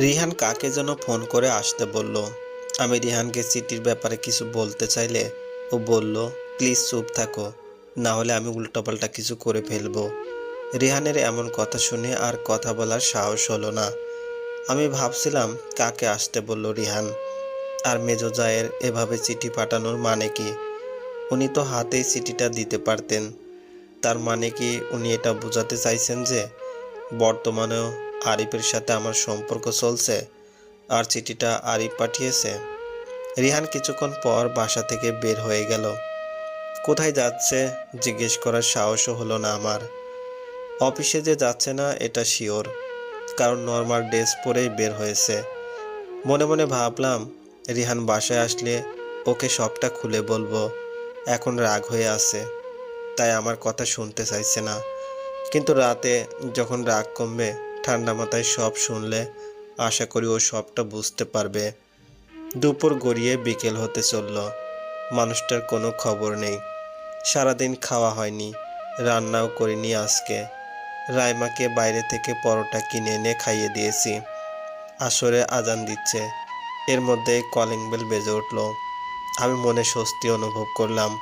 রিহান কাকে যেন ফোন করে আসতে বলল। আমি রিহানকে চিঠির ব্যাপারে কিছু বলতে চাইলে ও বলল, প্লিজ চুপ থাকো, না হলে আমি উল্টোপাল্টা কিছু করে ফেলব। রিহানের এমন কথা শুনে আর কথা বলার সাহস হলো না। আমি ভাবছিলাম, কাকে আসতে বলল রিহান? আর মেজো জায়ের এভাবে চিঠি পাঠানোর মানে কি? উনি তো হাতেই চিঠিটা দিতে পারতেন। তার মানে কি উনি এটা বোঝাতে চাইছেন যে বর্তমানেও আরিফের সাথে আমার সম্পর্ক চলছে আর চিঠিটা আরিফ পাঠিয়েছে। রিহান কিছুক্ষণ পর বাসা থেকে বের হয়ে গেল। কোথায় যাচ্ছে জিজ্ঞেস করার সাহসও হলো না আমার। অফিসে যে যাচ্ছে না, এটা শিওর। কারণ নর্মাল ড্রেস পরেই বের হয়েছে। মনে মনে ভাবলাম, রিহান বাসায় আসলে ওকে সবটা খুলে বলব। এখন রাগ হয়ে আছে, তাই আমার কথা শুনতে চাইছে না। কিন্তু রাতে যখন রাগ কমবে ঠান্ডা মাথায় সব শুনলে আশা করি ও সবটা বুঝতে পারবে। দুপুর গড়িয়ে বিকেল হতে চলল। মানুষটার কোনো খবর নেই। সারাদিন খাওয়া হয়নি, রান্নাও করিনি আজকে। রাইমাকে বাইরে থেকে পরোটা কিনে এনে খাইয়ে দিয়েছি। আসরে আজান দিচ্ছে। এর মধ্যে কলিং বেল বেজে উঠল। আমি মনে স্বস্তি অনুভব করলাম।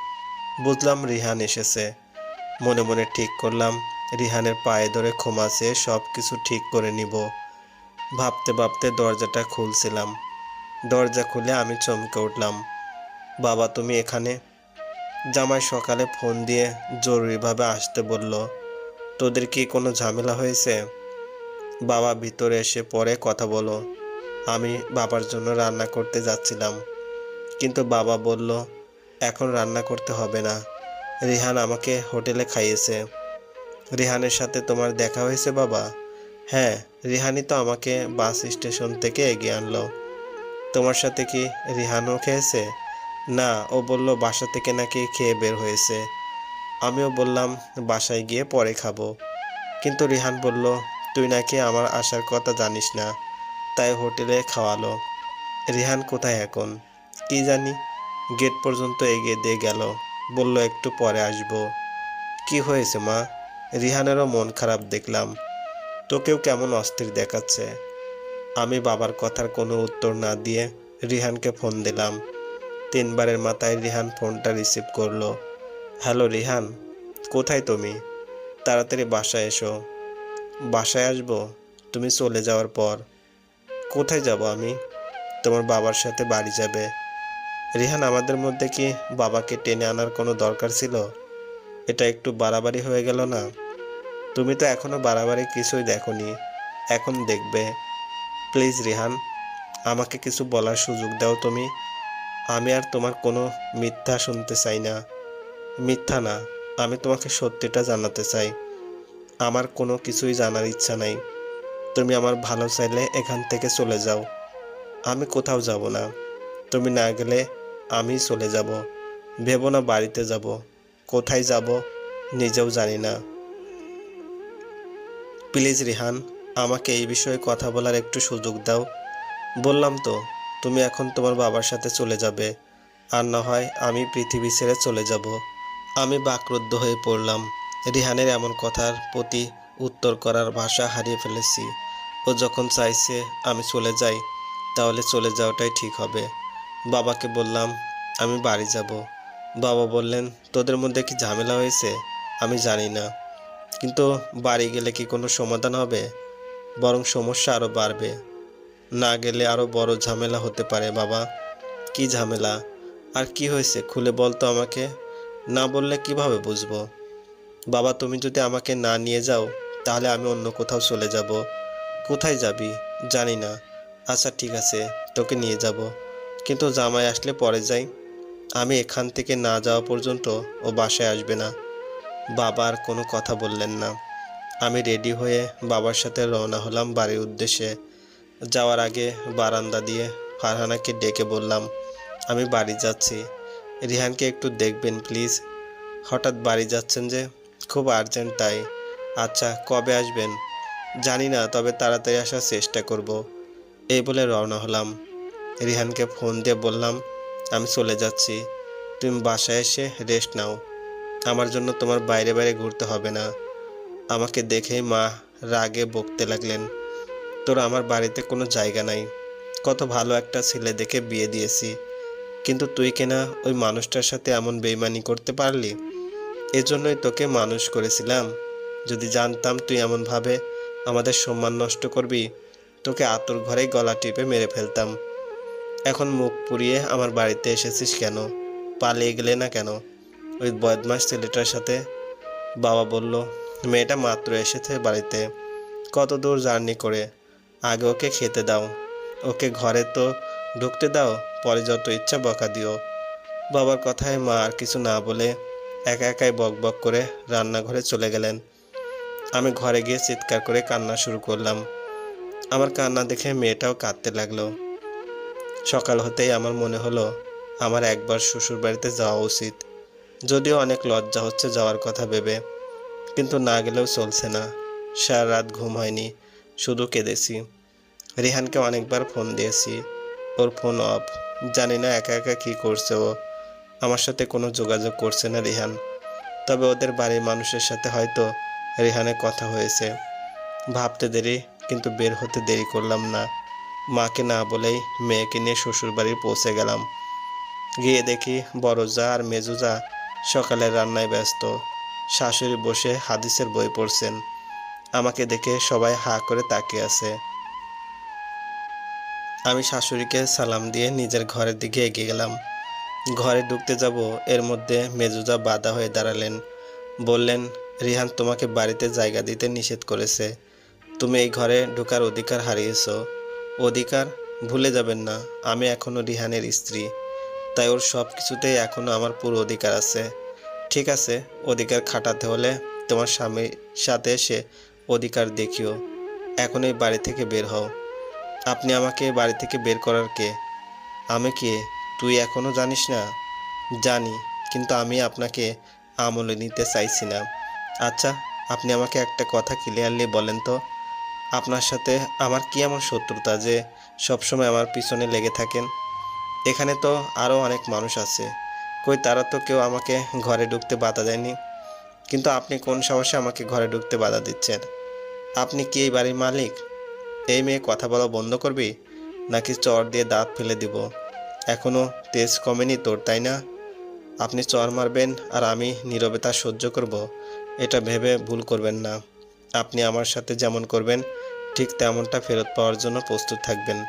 বুঝলাম রিহান এসেছে। মনে মনে ঠিক করলাম রিহানের পায়ে ধরে ক্ষমা চেয়ে সব কিছু ঠিক করে নিব। ভাবতে ভাবতে দরজাটা খুলছিলাম। দরজা খুলে আমি চমকে উঠলাম। বাবা, তুমি এখানে? জামাই সকালে ফোন দিয়ে জরুরিভাবে আসতে বলল, তোদের কি কোনো ঝামেলা হয়েছে? বাবা ভিতরে এসে পরে কথা বলো আমি বাবার জন্য রান্না করতে যাচ্ছিলাম। কিন্তু বাবা বলল, এখন রান্না করতে হবে না। রিহান আমাকে হোটেলে খাইয়েছে। রিহানের সাথে তোমার দেখা হয়েছে, বাবা? হ্যাঁ রিহানি তো আমাকে বাস স্টেশন থেকে এগিয়ে আনলো। তোমার সাথে কি রিহানও খেয়েছে? না, ও বলল বাসা থেকে নাকি খেয়ে বের হয়েছে। আমিও বললাম বাসায় গিয়ে পরে খাব। কিন্তু রিহান বলল, তুই নাকি আমার আসার কথা জানিস না। তাই হোটেলে খাওয়ালো। রিহান কোথায় এখন? কি জানি, গেট পর্যন্ত এগিয়ে দিয়ে গেল। বলল, একটু পরে আসব। কি হয়েছে, মা? রিহানেরও মন খারাপ দেখলাম। তোকেও কেমন অস্থির দেখাচ্ছে। আমি বাবার কথার কোনো উত্তর না দিয়ে রিহানকে ফোন দিলাম। তিনবারের মাথায় রিহান ফোনটা রিসিভ করল। হ্যালো রিহান, কোথায় তুমি? তাড়াতাড়ি বাসায় এসো। বাসায় আসব? তুমি চলে যাওয়ার পর। কোথায় যাব আমি? তোমার বাবার সাথে বাড়ি যাবে। রিহান, আমাদের মধ্যে কি বাবাকে টেনে আনার কোনো দরকার ছিল? এটা একটু বাড়াবাড়ি হয়ে গেল না? তুমি তো এখনও বাড়াবাড়ি কিছুই দেখোনি। এখন দেখবে। প্লিজ রিহান, আমাকে কিছু বলার সুযোগ দাও তুমি। আমি আর তোমার কোনো মিথ্যা শুনতে চাই না। মিথ্যা না, আমি তোমাকে সত্যিটা জানাতে চাই। আমার কোনো কিছুই জানার ইচ্ছা নাই। তুমি আমার ভালো চাইলে এখান থেকে চলে যাও। আমি কোথাও যাব না। তুমি না গেলে আমি চলে যাব। ভেবো না বাড়িতে যাব। কোথায় যাব নিজেও জানি না। প্লিজ রিহান, আমাকে এই বিষয়ে কথা বলার একটু সুযোগ দাও। বললাম তো, তুমি এখন তোমার বাবার সাথে চলে যাবে। আর না হয় আমি পৃথিবী ছেড়ে চলে যাব। আমি বাকরুদ্ধ হয়ে পড়লাম। রিহানের এমন কথার প্রতি উত্তর করার ভাষা হারিয়ে ফেলেছি। ও যখন চাইছে আমি চলে যাই, তাহলে চলে যাওয়াটাই ঠিক হবে। বাবাকে বললাম, আমি বাড়ি যাব। বাবা বললেন, তোদের মধ্যে কি ঝামেলা হয়েছে? আমি জানি না। কিন্তু বাড়ি গেলে কি কোনো সমাধান হবে? বরং সমস্যা আরও বাড়বে। না গেলে আরও বড় ঝামেলা হতে পারে, বাবা। কি ঝামেলা? আর কি হয়েছে? খুলে বল তো আমাকে। না বললে কীভাবে বুঝব? বাবা, তুমি যদি আমাকে না নিয়ে যাও, তাহলে আমি অন্য কোথাও চলে যাব। কোথায় যাবি? জানি না। আচ্ছা ঠিক আছে, তোকে নিয়ে যাব। কিন্তু জামাই আসলে পরে যাই। আমি এখান থেকে না যাওয়া পর্যন্ত ও বাসায় আসবে না। বাবা আর কোনো কথা বললেন না। আমি রেডি হয়ে বাবার সাথে রওনা হলাম বাড়ির উদ্দেশ্যে। যাওয়ার আগে বারান্দা দিয়ে ফারহানাকে ডেকে বললাম, আমি বাড়ি যাচ্ছি। রিহানকে একটু দেখবেন, প্লিজ। হঠাৎ বাড়ি যাচ্ছেন যে, খুব আর্জেন্ট তাই। আচ্ছা কবে আসবেন? জানি না, তবে তাড়াতাড়ি আসার চেষ্টা করব। এই বলে রওনা হলাম। রিহানকে ফোন দিয়ে বললাম আমি চলে যাচ্ছি। তুমি বাসায় এসে রেস্ট নাও। আমার জন্য তোমার বাইরে বাইরে ঘুরতে হবে না। আমাকে দেখেই মা রাগে বকতে লাগলেন। তোর আমার বাড়িতে কোনো জায়গা নাই। কত ভালো একটা ছেলে দেখে বিয়ে দিয়েছি। কিন্তু তুই কিনা ওই মানুষটার সাথে এমন বেইমানি করতে পারলি? এজন্যই তোকে মানুষ করেছিলাম। যদি জানতাম তুই এমনভাবে আমাদের সম্মান নষ্ট করবি, তোকে আতর ঘরেই গলা টিপে মেরে ফেলতাম। এখন মুখ পুড়িয়ে আমার বাড়িতে এসেছিস কেন? পালিয়ে গেলে না কেন? ওই বদমাস ছেলেটার সাথে বাবা বলল, মেয়েটা মাত্র এসেছে বাড়িতে। কত দূর জার্নি করে। আগে ওকে খেতে দাও। ওকে ঘরে তো ঢুকতে দাও, পরে যত ইচ্ছা বকা দিও। বাবার কথায় মা আর কিছু না বলে একা একাই বক বক করে রান্নাঘরে চলে গেলেন। আমি ঘরে গিয়ে চিৎকার করে কান্না শুরু করলাম। আমার কান্না দেখে মেয়েটাও কাঁদতে লাগল। সকাল হতেই আমার মনে হলো, আমার একবার শ্বশুর বাড়িতে যাওয়া উচিত। যদিও অনেক লজ্জা হচ্ছে যাওয়ার কথা ভেবে, কিন্তু না গেলেও চলছে না। সারা রাত ঘুম হয়নি, শুধু কেঁদেছি। রিহানকে অনেকবার ফোন দিয়েছি, ওর ফোন অফ। জানি না একা একা কী করছে ও। আমার সাথে কোনো যোগাযোগ করছে না রিহান। তবে ওদের বাড়ির মানুষের সাথে হয়তো রিহানের কথা হয়েছে। ভাবতে দেরি, কিন্তু বের হতে দেরি করলাম না। মাকে না বলেই মেয়েকে নিয়ে শ্বশুর বাড়ি পৌঁছে গেলাম। গিয়ে দেখি বড়জা আর মেজু যা সকালের রান্নায় ব্যস্ত। শাশুড়ি বসে হাদিসের বই পড়ছেন। আমাকে দেখে সবাই হা করে তাকিয়ে আছে। আমি শাশুড়িকে সালাম দিয়ে নিজের ঘরের দিকে এগিয়ে গেলাম। ঘরে ঢুকতে যাব, এর মধ্যে মেজুজা বাধা হয়ে দাঁড়ালেন। বললেন, রিহান তোমাকে বাড়িতে জায়গা দিতে নিষেধ করেছে। তুমি এই ঘরে ঢোকার অধিকার হারিয়েছো। অধিকার ভুলে যাবেন না, আমি এখনও রিহানের স্ত্রী। তাই ওর সব কিছুতেই এখনও আমার পুরো অধিকার আছে। ঠিক আছে, অধিকার খাটাতে হলে তোমার স্বামীর সাথে এসে অধিকার দেখিও। এখন এই বাড়ি থেকে বের হও। আপনি আমাকে বাড়ি থেকে বের করার কে? আমি কে? তুই এখনও জানিস না? জানি, কিন্তু আমি আপনাকে আমলে নিতে চাইছি না। আচ্ছা আপনি আমাকে একটা কথা ক্লিয়ারলি বলেন তো। আপনার সাথে আমার কি এমন শত্রুতা যে সবসময় আমার পিছনে লেগে থাকেন? এখানে তো আরও অনেক মানুষ আছে। কই তারা তো কেউ আমাকে ঘরে ঢুকতে বাধা দেয়নি। কিন্তু আপনি কোন সাহসে আমাকে ঘরে ঢুকতে বাধা দিচ্ছেন? আপনি কি এই বাড়ির মালিক? এই মেয়ে কথা বলা বন্ধ করবি? নাকি চর দিয়ে দাঁত ফেলে দিব? এখনও তেজ কমেনি তোর, তাই না? আপনি চর মারবেন আর আমি নীরবে তা সহ্য করব। এটা ভেবে ভুল করবেন না। আপনি আমার সাথে যেমন করবেন ঠিক তেমনটা ফেরত পাওয়ার জন্য প্রস্তুত থাকবেন।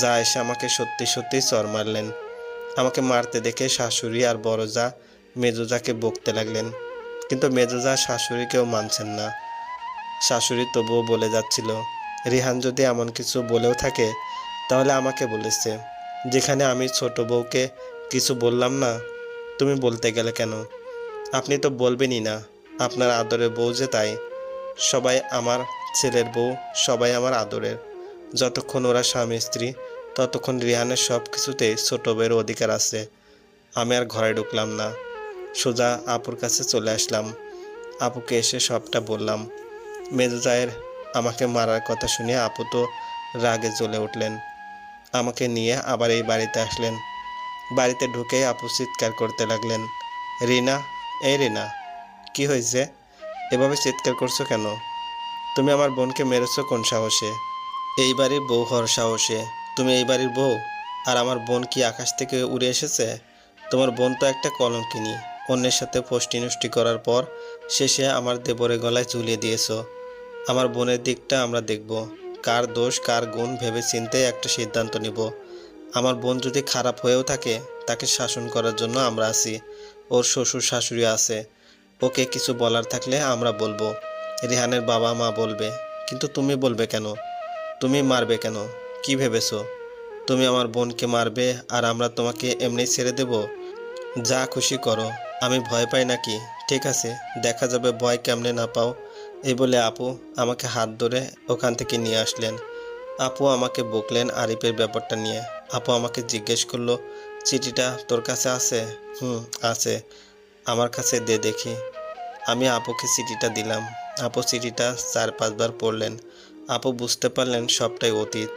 যা এসে আমাকে সত্যি সত্যি চর মারলেন। আমাকে মারতে দেখে শাশুড়ি আর বড় যা মেজোজাকে বকতে লাগলেন। কিন্তু মেজোজা শাশুড়িকেও মানছেন না। শাশুড়ি তবুও বলে যাচ্ছিল, রিহান যদি এমন কিছু বলেও থাকে, তাহলে আমাকে বলেছে। যেখানে আমি ছোট বউকে কিছু বললাম না, তুমি বলতে গেলে কেন? আপনি তো বলবেনই না, আপনার আদরের বউ যে তাই। সবাই আমার ছেলের বউ সবাই আমার আদরের। যতক্ষণ ওরা স্বামী, স্ত্রী, ততক্ষণ রিহানের সব কিছুতেই ছোট বউয়ের অধিকার আছে। আমি আর ঘরে ঢুকলাম না। সোজা আপুর কাছে চলে আসলাম। আপুকে এসে সবটা বললাম। মেজুজায়ের আমাকে মারার কথা শুনে আপু তো রাগে জ্বলে উঠলেন। আমাকে নিয়ে আবার এই বাড়িতে আসলেন। বাড়িতে ঢুকে আপু চিৎকার করতে লাগলেন। রিনা, এই রিনা, কি হয়েছে? এভাবে চিৎকার করছ কেন? তুমি আমার বোনকে মেরেছো কোন সাহসে? এই বাড়ির বউ হর সাহসে। তুমি এই বাড়ির বউ, আর আমার বোন কি আকাশ থেকে উড়ে এসেছে? তোমার বোন তো একটা কলঙ্কিনী। অন্যের সাথে ফষ্টি নষ্টি করার পর শেষে আমার দেবরে গলায় ঝুলিয়ে দিয়েছ। আমার বোনের দিকটা আমরা দেখব। কার দোষ, কার গুণ ভেবে চিনতে একটা সিদ্ধান্ত নিব। আমার বোন যদি খারাপ হয়েও থাকে, তাকে শাসন করার জন্য আমরা আছি। ওর শ্বশুর শাশুড়ি আছে। ওকে কিছু বলার থাকলে আমরা বলব। রিহানের বাবা মা বলবে, কিন্তু তুমি বলবে কেন? তুমি মারবে কেন? কি ভেবেছ? তুমি আমার বোনকে মারবে আর আমরা তোমাকে এমনি ছেড়ে দেব? যা খুশি করো, আমি ভয় পাই নাকি? ঠিক আছে, দেখা যাবে ভয় কেমনে না পাও। এই বলে আপু আমাকে হাত ধরে ওখান থেকে নিয়ে আসলেন। আপু আমাকে বকলেন আরিফের ব্যাপারটা নিয়ে। আপু আমাকে জিজ্ঞেস করল, চিঠিটা তোর কাছে আছে? হুম, আছে। আমার কাছে দে দেখি। আমি আপুকে চিঠিটা দিলাম। আপু চিঠিটা চার পাঁচবার পড়লেন। আপু বুঝতে পারলেন সবটাই অতীত।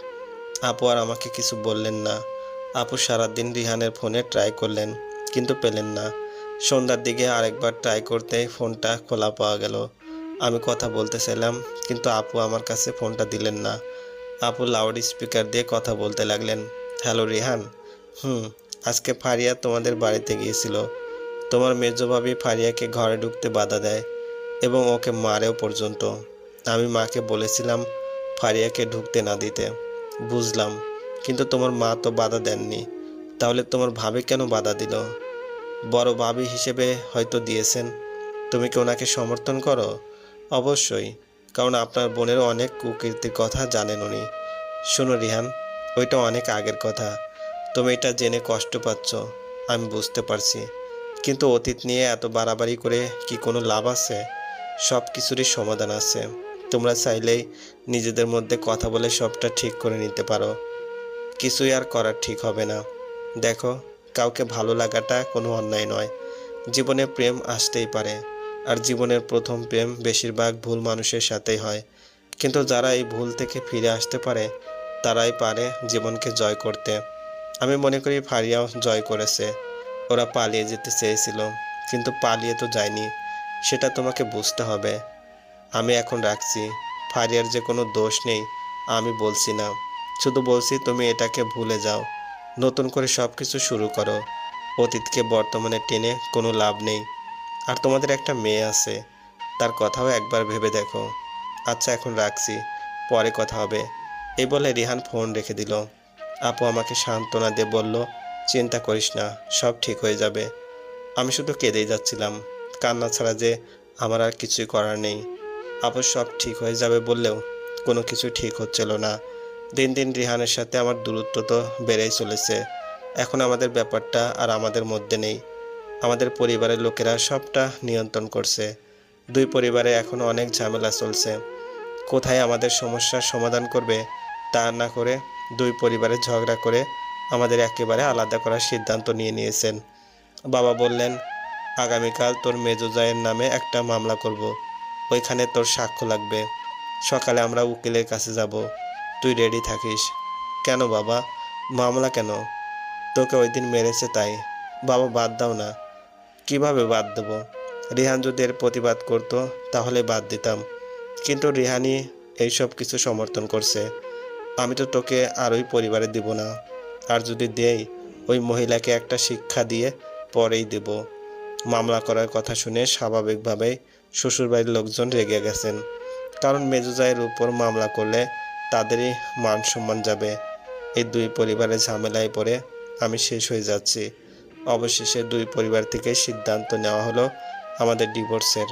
আপু আর আমাকে কিছু বললেন না। আপু সারাদিন রিহানের ফোনে ট্রাই করলেন, কিন্তু পেলেন না। সন্ধ্যার দিকে আরেকবার ট্রাই করতে ফোনটা খোলা পাওয়া গেল। আমি কথা বলতে চাইলাম, কিন্তু আপু আমার কাছে ফোনটা দিলেন না। আপু লাউড স্পিকার দিয়ে কথা বলতে লাগলেন হ্যালো রিহান। হুম, আজকে ফারিয়া তোমাদের বাড়িতে গিয়েছিল। তোমার মেজো ভাবি ফারিয়াকে ঘরে ঢুকতে বাধা দেয়। এবং ওকে মারেও পর্যন্ত। আমি মাকে বলেছিলাম, ফারিয়াকে ঢুকতে না দিতে। বুঝলাম, কিন্তু তোমার মা তো বাধা দেননি। তাহলে তোমার ভাবি কেন বাধা দিল? বড় ভাবি হিসেবে হয়তো দিয়েছেন। তুমি কি ওনাকে সমর্থন করো? অবশ্যই, কারণ আপনার বোনের অনেক কুকীর্তির কথা জানেন উনি। শোনো রিহান, ওইটা অনেক আগের কথা। তুমি এটা জেনে কষ্ট পাচ্ছ, আমি বুঝতে পারছি। কিন্তু অতীত নিয়ে এত বাড়াবাড়ি করে কি কোনো লাভ আছে? সব কিছুরই সমাধান আছে। তোমরা চাইলেই নিজেদের মধ্যে কথা বলে সবটা ঠিক করে নিতে পারো। কিছুই আর করার ঠিক হবে না। দেখো, কাউকে ভালো লাগাটা কোনো অন্যায় নয়। জীবনে প্রেম আসতেই পারে, আর জীবনের প্রথম প্রেম বেশিরভাগ ভুল মানুষের সাথেই হয়। কিন্তু যারা এই ভুল থেকে ফিরে আসতে পারে, তারাই পারে জীবনকে জয় করতে। আমি মনে করি ফারিয়াও জয় করেছে। ওরা পালিয়ে যেতে চেয়েছিল, কিন্তু পালিয়ে তো যায়নি। সেটা তোমাকে বুঝতে হবে। আমি এখন রাখছি। ফারিয়ার যে কোনো দোষ নেই, আমি বলছি না। শুধু বলছি তুমি এটাকে ভুলে যাও। নতুন করে সব কিছু শুরু করো। অতীতকে বর্তমানে টেনে কোনো লাভ নেই। আর তোমাদের একটা মেয়ে আছে। তার কথাও একবার ভেবে দেখো। আচ্ছা এখন রাখছি। পরে কথা হবে। এই বলে রিহান ফোন রেখে দিল। আপু আমাকে সান্ত্বনা দিয়ে বলল, চিন্তা করিস না, সব ঠিক হয়ে যাবে। আমি শুধু কেঁদেই যাচ্ছিলাম। কান্না ছাড়া যে আমার আর কিছুই করার নেই। আপু সব ঠিক হয়ে যাবে বললেও কোনো কিছু ঠিক হচ্ছিল না। দিন দিন রিহানের সাথে আমার দূরত্ব তো বেড়েই চলেছে। এখন আমাদের ব্যাপারটা আর আমাদের মধ্যে নেই। আমাদের পরিবারের লোকেরা সবটা নিয়ন্ত্রণ করছে। দুই পরিবারে এখন অনেক ঝামেলা চলছে। কোথায় আমাদের সমস্যার সমাধান করবে তা না করে দুই পরিবারে ঝগড়া করে আমাদের একেবারে আলাদা করার সিদ্ধান্ত নিয়ে নিয়েছেন। বাবা বললেন আগামীকাল তোর মেজোজায়ের নামে একটা মামলা করব। ওইখানে তোর সাক্ষ্য লাগবে। সকালে আমরা উকিলের কাছে যাব। তুই রেডি থাকিস। কেন বাবা? মামলা কেন? তোকে ওই দিন মেরেছে তাই। বাবা, বাদ দাও না। কীভাবে বাদ দেবো? রিহান যদি এর প্রতিবাদ করতো, তাহলে বাদ দিতাম। কিন্তু রিহানি এইসব কিছু সমর্থন করছে। আমি তো তোকে আর ওই পরিবারে দিব না। আর যদি দেই, ওই মহিলাকে একটা শিক্ষা দিয়ে পরেই দেব। মামলা করার কথা শুনে স্বাভাবিকভাবেই শ্বশুরবাড়ির লোকজন রেগে গেছেন। কারণ মেজুজাইয়ের উপর মামলা করলে তাদেরই মান সম্মান যাবে। এই দুই পরিবারের ঝামেলায় পড়ে আমি শেষ হয়ে যাচ্ছি। অবশেষে দুই পরিবার থেকে সিদ্ধান্ত নেওয়া হলো আমাদের ডিভোর্সের।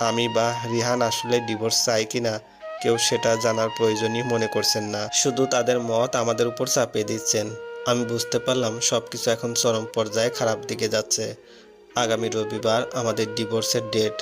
আমি বা রিহান আসলে ডিভোর্স চাই কিনা কেউ সেটা জানার প্রয়োজনই মনে করছেন না। শুধু তাদের মত আমাদের উপর চাপিয়ে দিচ্ছেন। আমি বুঝতে পারলাম সব কিছু এখন চরম পর্যায়ে খারাপ দিকে যাচ্ছে। আগামী রবিবার আমাদের ডিভোর্সের ডেট